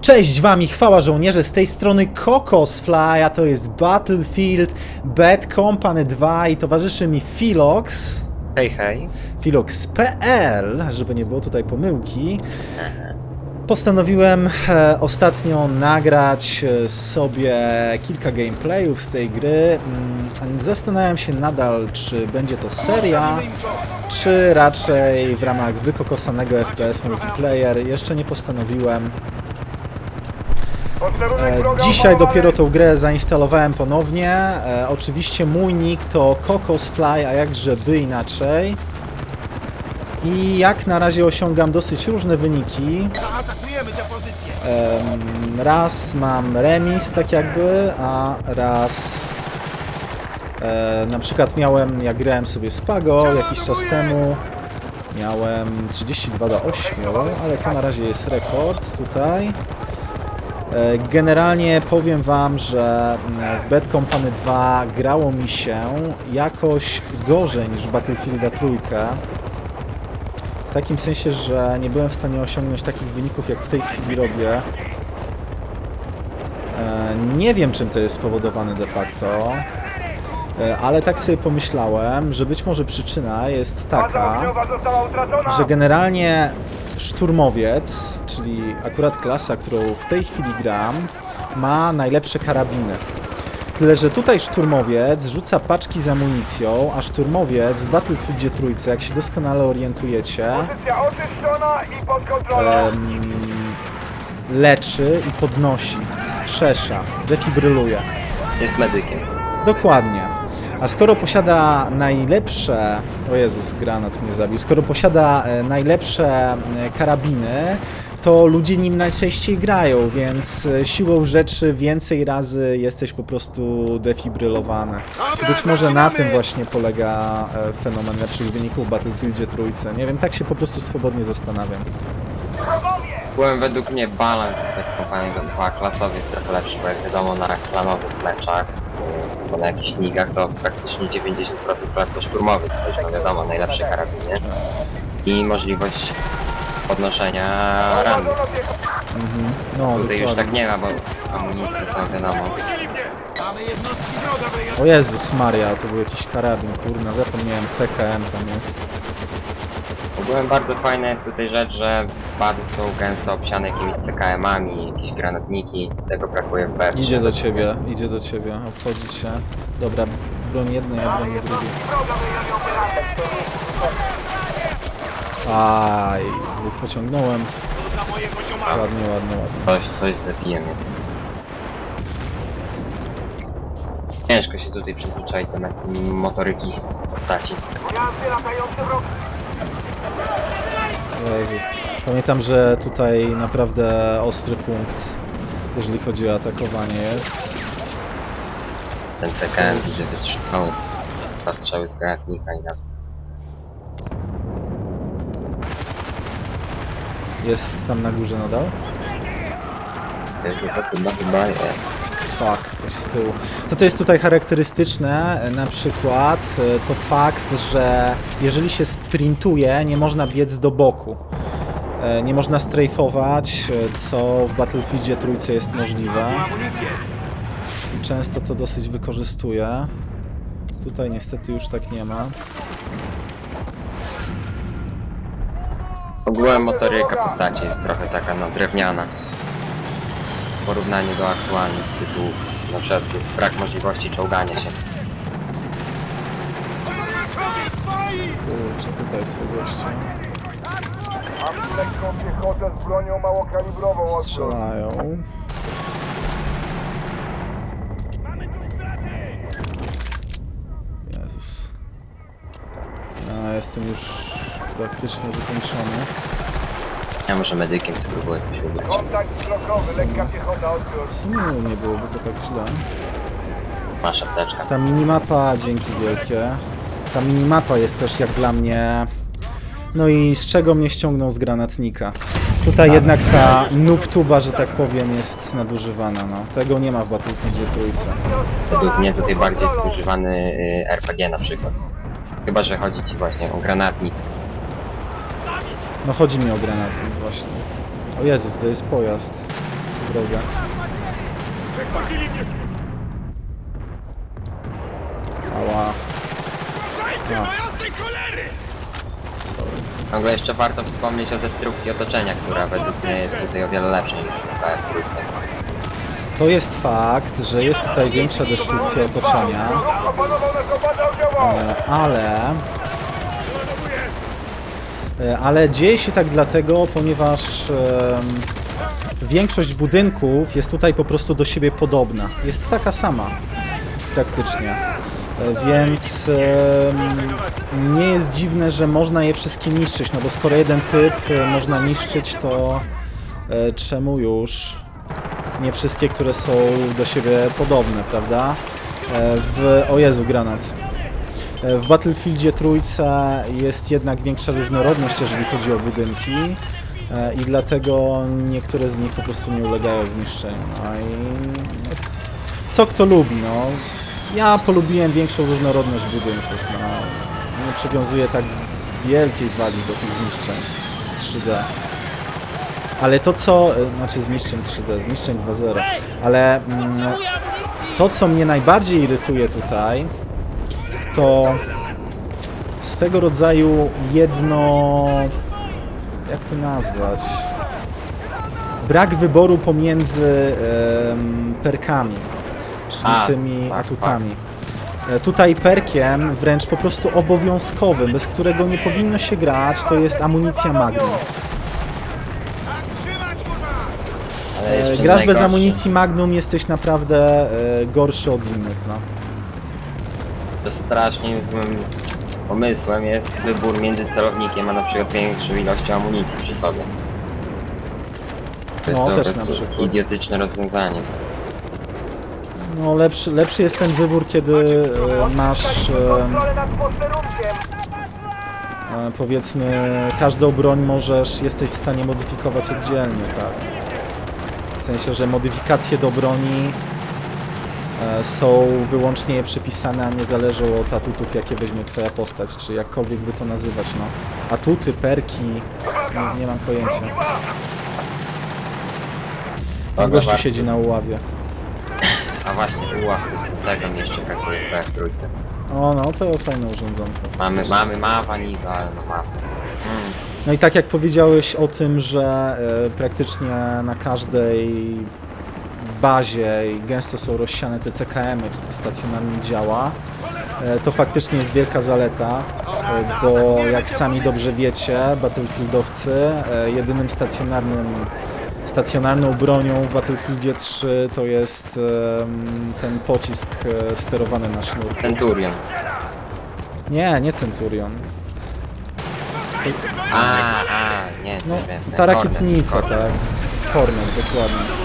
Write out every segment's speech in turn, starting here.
Cześć wami, chwała żołnierze, z tej strony Kokos Fly, a to jest Battlefield Bad Company 2 i towarzyszy mi Filox, Hej, hej. Filox.pl, żeby nie było tutaj pomyłki. Postanowiłem e, ostatnio nagrać e, sobie kilka gameplayów z tej gry. Mm, Zastanawiam się nadal, czy będzie to seria, czy raczej w ramach wykokosanego FPS multiplayer. Jeszcze nie postanowiłem. E, Dzisiaj dopiero tą grę zainstalowałem ponownie. Oczywiście mój nick to Kokosfly, a jakże by inaczej. I jak na razie osiągam dosyć różne wyniki. Zaatakujemy tę pozycję! Em, raz mam remis, tak jakby, a raz e, na przykład miałem, jak grałem sobie z Pago jakiś czas temu, miałem 32 do 8, ale to na razie jest rekord tutaj. E, Generalnie powiem Wam, że mm, w Bad Company 2 grało mi się jakoś gorzej niż w Battlefielda trójkę. Takim sensie, że nie byłem w stanie osiągnąć takich wyników, jak w tej chwili robię. E, Nie wiem, czym to jest spowodowane de facto, e, ale tak sobie pomyślałem, że być może przyczyna jest taka, że generalnie szturmowiec, czyli akurat klasa, którą w tej chwili gram, ma najlepsze karabiny. Tyle, że tutaj szturmowiec rzuca paczki z amunicją, a szturmowiec w Battlefieldzie trójce, jak się doskonale orientujecie, Pozycja oczyszczona i pod kontrolą! em, leczy i podnosi, wskrzesza, defibryluje. Jest medykiem. Dokładnie. A skoro posiada najlepsze. O Jezus, granat mnie zabił. Skoro posiada e, najlepsze e, karabiny, to ludzie nim najczęściej grają, więc e, siłą rzeczy więcej razy jesteś po prostu defibrylowany. Być może na tym właśnie polega e, fenomen lepszych wyników w Battlefieldzie trójce. Nie wiem, tak się po prostu swobodnie zastanawiam. Byłem według mnie balans w kompanii 2 klasowy jest trochę lepszy, bo jak wiadomo na klanowych meczach, bo na jakichś ligach to praktycznie 90% klas to szturmowy, to no wiadomo, najlepsze karabiny i możliwość podnoszenia rany. Mhm. No, Tutaj już tak nie ma, bo amunicji to wiadomo. O Jezus Maria, to był jakiś karabin, kurna, zapomniałem, CKM tam jest. Ogółem bardzo fajna jest tutaj rzecz, że bazy są gęsto obsiane jakimiś CKM-ami, jakieś granatniki, tego brakuje w BF. Idzie do ciebie, idzie do ciebie, obchodzi cię. Dobra, broń jednej, ja bronię drugiej. Aj, dwóch pociągnąłem. Ładnie, ładnie, ładnie. Coś, coś zabije mnie. Ciężko się tutaj przyzwyczaić do me- motoryki wrogi! Jezu. Pamiętam, że tutaj naprawdę ostry punkt, jeżeli chodzi o atakowanie jest. Ten CKN widzę wytrzymały. Dwa strzały z granatnika i na... Jest tam na górze nadal? Chyba. Fuck, ktoś z tyłu. To co jest tutaj charakterystyczne, e, na przykład, e, to fakt, że jeżeli się sprintuje, nie można biec do boku. E, Nie można strajfować, co w Battlefieldzie trójce jest możliwe. Często to dosyć wykorzystuję. Tutaj niestety już tak nie ma. Ogółem motoryka postaci jest trochę taka no drewniana. W porównaniu do aktualnych tytułów. Na przykład jest brak możliwości czołgania się. Kurczę, tutaj są goście. Mam lekką piechotę z bronią małokalibrową ostro. Strzelają. Jezus. Ja jestem już praktycznie wykończony. Ja może medykiem spróbuję coś wybrać. Kontakt wzrokowy, lekka piechota odbiór. W sumie nie byłoby to tak źle. Masz apteczka. Ta minimapa, dzięki wielkie. Ta minimapa jest też jak dla mnie... No i z czego mnie ściągnął z granatnika. Tutaj jednak ta noobtuba, że tak powiem, jest nadużywana, no. Tego nie ma w Battlefieldzie trójce. Według mnie tutaj bardziej jest używany y, RPG na przykład. Chyba, że chodzi ci właśnie o granatnik. No chodzi mi o granatnik właśnie. O Jezu, tutaj jest pojazd. Droga. Ała. A, W ogóle jeszcze warto wspomnieć o destrukcji otoczenia, która według mnie jest tutaj o wiele lepsza niż w BF3. to jest fakt, że jest tutaj większa destrukcja otoczenia, e, ale... e, Ale dzieje się tak dlatego, ponieważ większość budynków jest tutaj po prostu do siebie podobna. Jest taka sama praktycznie. E, Więc nie jest dziwne, że można je wszystkie niszczyć, no bo skoro jeden typ e, można niszczyć, to czemu już nie wszystkie, które są do siebie podobne, prawda? W... O Jezu, granat. E, W Battlefieldzie trójce jest jednak większa różnorodność, jeżeli chodzi o budynki e, i dlatego niektóre z nich po prostu nie ulegają zniszczeniu. No i co kto lubi, no. Ja polubiłem większą różnorodność budynków, no. Nie przywiązuję tak wielkiej wagi do tych zniszczeń 3D. Ale to co, e, znaczy zniszczeń 3D, zniszczeń 2.0, ale mm, to co mnie najbardziej irytuje tutaj, to swego rodzaju jedno, jak to nazwać, brak wyboru pomiędzy perkami, czyli A, tymi tak, atutami. E, Tutaj perkiem, wręcz po prostu obowiązkowym, bez którego nie powinno się grać, to jest amunicja Magnum. E, Grasz bez amunicji Magnum, jesteś naprawdę e, gorszy od innych, no. To strasznie złym pomysłem jest wybór między celownikiem, a na przykład większą ilością amunicji przy sobie. To jest No, to też po na prostu przykład. idiotyczne rozwiązanie. No lepszy, lepszy jest ten wybór, kiedy e, masz e, Kontrolę nad posterunkiem! e, powiedzmy każdą broń możesz, jesteś w stanie modyfikować oddzielnie, tak. W sensie, że modyfikacje do broni są wyłącznie przypisane, a nie zależą od atutów, jakie weźmie twoja postać, czy jakkolwiek by to nazywać, no. Atuty, perki, nie, nie mam pojęcia. Tam Kogo gościu siedzi na uławie. A właśnie, uław tu tego mi jeszcze brakuje w BF3. O, no to fajne urządzonko. Mamy, mamy mawa niby, ale no mawa. Mm. No i tak jak powiedziałeś o tym, że e, praktycznie na każdej bazie i gęsto są rozsiane te CKM-y, czyli stacjonarnie działa, e, to faktycznie jest wielka zaleta, e, bo jak sami dobrze wiecie, battlefieldowcy, e, jedynym stacjonarnym stacjonarną bronią w Battlefieldzie 3 to jest ten pocisk sterowany na sznur. Centurion. Nie, nie Centurion. A, a, nie, No, ta rakietnica, Hornet. tak. Hornet, dokładnie.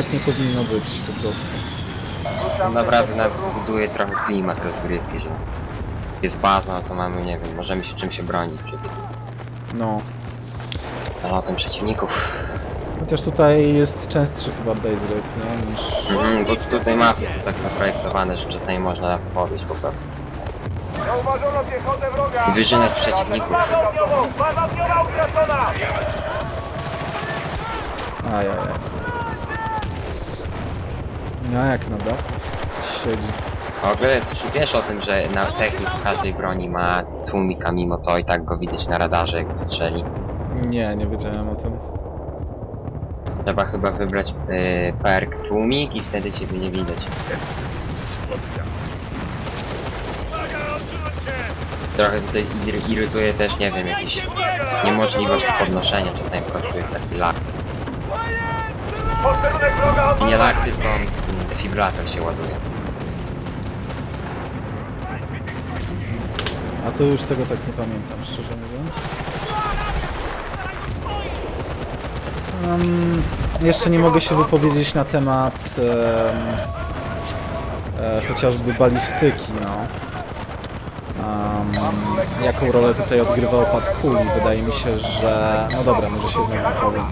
Tak nie powinno być po prostu. Naprawdę buduje trochę klimat rozgrywki, że jest baza, no to mamy, nie wiem, możemy się czym się bronić przed No. nalotem przeciwników. Chociaż tutaj jest częstszy chyba base rape, nie? Niż... Mhm, bo tutaj mapy są tak zaprojektowane, że czasami można podejść po prostu. Zauważono piechotę wroga! I wyżynać przeciwników. Baza utracona! Ajajaj. No jak na dach? Siedzi. W ogóle wiesz o tym, że na technik każdej broni ma tłumika mimo to i tak go widać na radarze jak strzeli. Nie, nie wiedziałem o tym. Trzeba chyba wybrać y, perk tłumik i wtedy ciebie nie widać. Trochę tutaj ir irytuje też, nie wiem, jakiś niemożliwość podnoszenia, czasami po prostu jest taki lag. Posterunek wroga I nie lag, tylko mm, defibrylator się ładuje. A to już tego tak nie pamiętam, szczerze mówiąc. Um, jeszcze nie mogę się wypowiedzieć na temat em, e, chociażby balistyki, no. Um, jaką rolę tutaj odgrywa opad kuli? Wydaje mi się, że... No dobra, może się jednak wypowiem.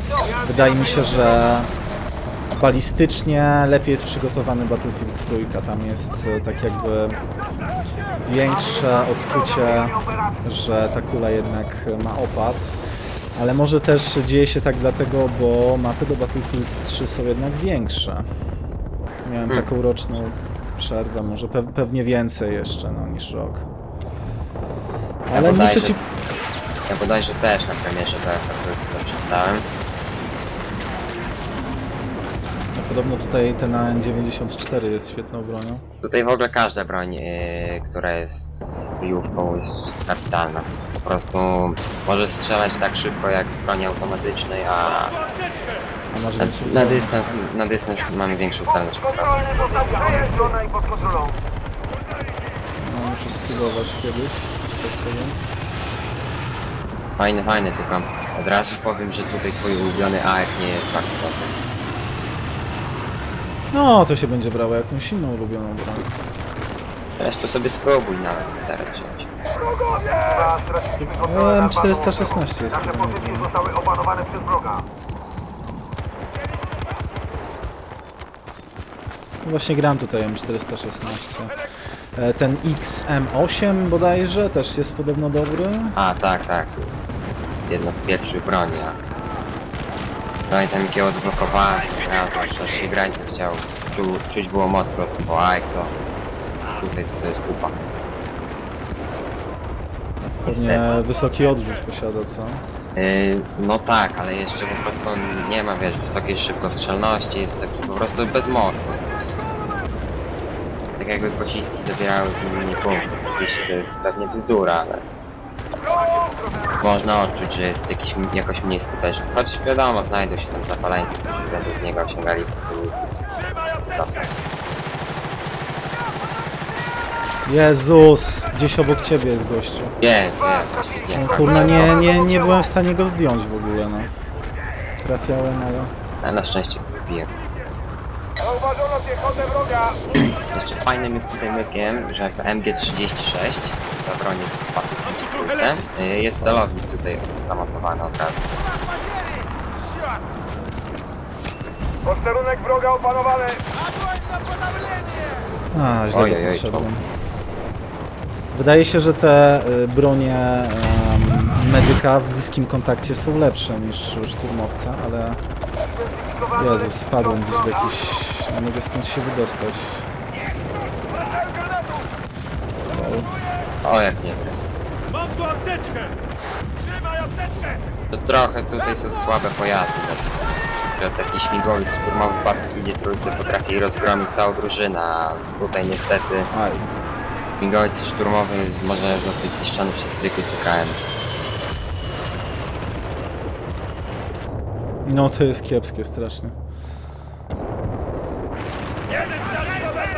Wydaje mi się, że balistycznie lepiej jest przygotowany Battlefield trójka. Tam jest e, tak jakby większe odczucie, że ta kula jednak ma opad. Ale może też dzieje się tak dlatego, bo mapy do Battlefield 3 są jednak większe. Miałem Hmm. taką roczną przerwę, może pe pewnie więcej jeszcze no, niż rok. Ja Ale muszę bodajże- ci Ja bodajże też na premierze BF zaprzestałem. Podobno tutaj ten AN-94 jest świetną bronią. Tutaj w ogóle każda broń, yy, która jest z kryjówką jest kapitalna. Po prostu może strzelać tak szybko jak z broni automatycznej, a A na, większą na celność. dystans, na dystans mamy większą celność po prostu. I pod kontrolą. No, muszę spróbować kiedyś, że tak powiem. Fajny, fajny, tylko od razu powiem, że tutaj twój ulubiony AEK nie jest bardzo dobry. No, to się będzie brało jakąś inną ulubioną broń. Zresztą sobie spróbuj nawet teraz wziąć. No, nad bazą M416 jest Nasze chyba pozycje niezłe. zostały opanowane przez wroga. No Właśnie gram tutaj M416. E, Ten XM8 bodajże też jest podobno dobry. A, tak, tak, to jest jedna z pierwszych broni, a... Pamiętam, jak je odblokowałem od razu, że aż się grańce chciał. Czu, czuć było moc po prostu, bo AEK to... Tutaj, tutaj jest kupa. Niestety. wysoki odrzut posiada, co? Yy, no tak, ale jeszcze po prostu nie ma, wiesz, wysokiej szybkostrzelności, jest taki po prostu bezmocny. Tak jakby pociski zabierały w nim mniej punktów. Oczywiście to jest pewnie bzdura, ale... Można odczuć, że jest jakiś, jakoś mniej skuteczny. Choć wiadomo, znajdą się tam zapaleńcy, którzy będą z niego osiągali. Jezus! Gdzieś obok ciebie jest gościu. Wiem, wiem, właśnie No kurna, nie, nie, nie byłem w stanie go zdjąć w ogóle, no. Trafiałem, ale... Ale na szczęście go wroga. Jeszcze fajnym jest tutaj mykiem, że w MG36, ta broń jest w patykulce, jest celownik tutaj zamontowany od razu. Posterunek wroga opanowany. A, źle Ojej, go oj, podszedłem. Wydaje się, że te y, bronie em, medyka w bliskim kontakcie są lepsze niż szturmowca, ale Jezus, wpadłem gdzieś w jakiś... Nie mogę stąd się wydostać. O, jak nie jest. Mam tu apteczkę. Trzymaj apteczkę. To trochę tutaj są słabe pojazdy, że taki śmigłowiec szturmowy w Battlefieldzie trójce potrafi rozgromić całą drużynę, a tutaj niestety Aj. śmigłowiec szturmowy może zostać zniszczony przez zwykły CKM. No to jest kiepskie strasznie.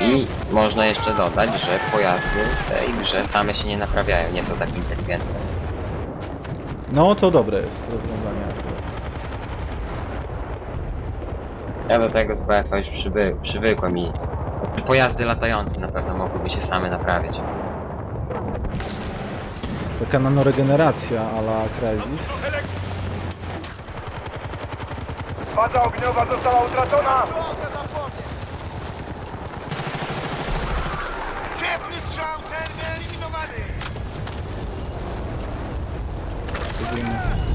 I można jeszcze dodać, że pojazdy w tej grze same się nie naprawiają, nie są tak inteligentne. No to dobre jest rozwiązanie akurat. Ja do tego z BFA już przyby, przywykłem i pojazdy latające na pewno mogłyby się same naprawiać. Taka nanoregeneracja a la Crysis. Baza ogniowa została utracona. Wyeliminowany.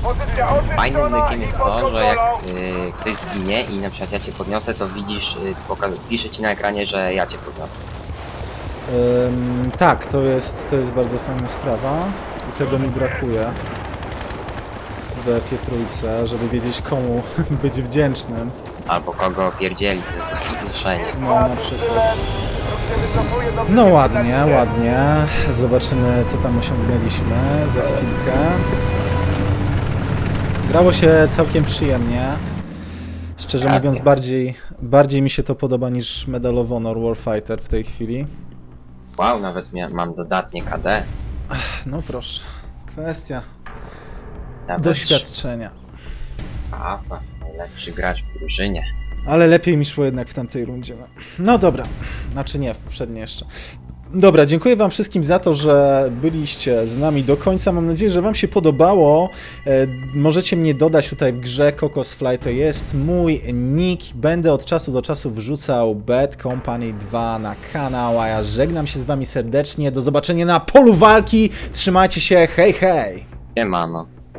Pozycja Fajnym oczyszczona mykiem i jest pod to, że jak kontrolą. y, ktoś zginie i na przykład ja cię podniosę, to widzisz, y, poka- pisze ci na ekranie, że ja cię podniosę. Ym, tak, to jest, to jest bardzo fajna sprawa i tego mi brakuje w BF-ie trójce, żeby wiedzieć komu być wdzięcznym. Albo kogo pierdzieli, to jest złe. No na przykład. No ładnie, ładnie. Zobaczymy co tam osiągnęliśmy za chwilkę. Grało się całkiem przyjemnie. Szczerze mówiąc bardziej, bardziej mi się to podoba niż Medal of Honor Warfighter w tej chwili. Wow, nawet mia- mam dodatnie KD. No proszę. Kwestia Nawet doświadczenia. Asa, najlepszy gracz w drużynie. Ale lepiej mi szło jednak w tamtej rundzie. No, no dobra. Znaczy nie, w poprzedniej jeszcze. Dobra, dziękuję Wam wszystkim za to, że byliście z nami do końca. Mam nadzieję, że Wam się podobało. E, możecie mnie dodać tutaj w grze Cocos Fly, to jest mój nick. Będę od czasu do czasu wrzucał Bad Company 2 na kanał, a ja żegnam się z Wami serdecznie. Do zobaczenia na polu walki. Trzymajcie się, hej hej! Nie mano.